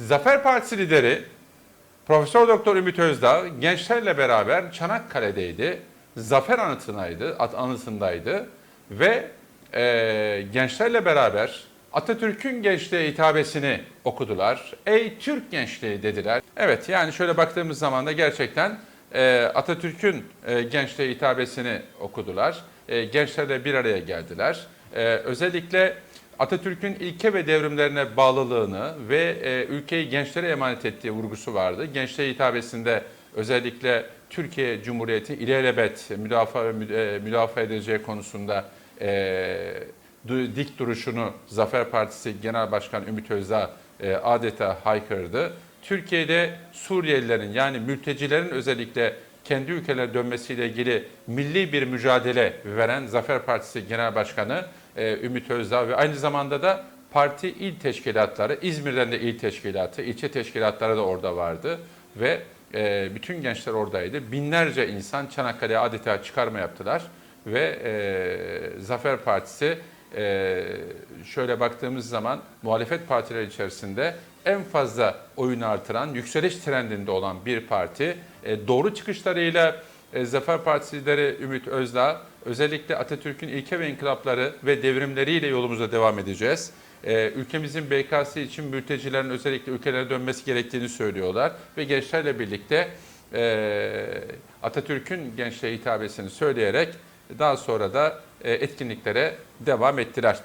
Zafer Partisi lideri Profesör Doktor Ümit Özdağ gençlerle beraber Çanakkale'deydi. Zafer anıtındaydı, anıtındaydı ve e, gençlerle beraber Atatürk'ün gençliğe hitabesini okudular. Ey Türk gençliği dediler. Evet yani şöyle baktığımız zaman da gerçekten e, Atatürk'ün e, gençliğe hitabesini okudular. E, gençlerle bir araya geldiler. E, özellikle Atatürk'ün ilke ve devrimlerine bağlılığını ve e, ülkeyi gençlere emanet ettiği vurgusu vardı. Gençliğe hitabesinde özellikle Türkiye Cumhuriyeti ilelebet müdafaa ve e, müdafaa edileceği konusunda e, dik duruşunu Zafer Partisi Genel Başkan Ümit Özdağ e, adeta haykırdı. Türkiye'de Suriyelilerin yani mültecilerin özellikle kendi ülkelerine dönmesiyle ilgili milli bir mücadele veren Zafer Partisi Genel Başkanı e, Ümit Özdağ ve aynı zamanda da parti il teşkilatları, İzmir'den de il teşkilatı, ilçe teşkilatları da orada vardı ve e, bütün gençler oradaydı. Binlerce insan Çanakkale'ye adeta çıkarma yaptılar ve e, Zafer Partisi şöyle baktığımız zaman muhalefet partileri içerisinde en fazla oyunu artıran, yükseliş trendinde olan bir parti. Doğru çıkışlarıyla e, Zafer Partisi lideri Ümit Özdağ özellikle Atatürk'ün ilke ve inkılapları ve devrimleriyle yolumuza devam edeceğiz. E, ülkemizin BK'sı için mültecilerin özellikle ülkelerine dönmesi gerektiğini söylüyorlar ve gençlerle birlikte e, Atatürk'ün gençliğe hitabesini söyleyerek daha sonra da e, etkinliklere devam ettiler.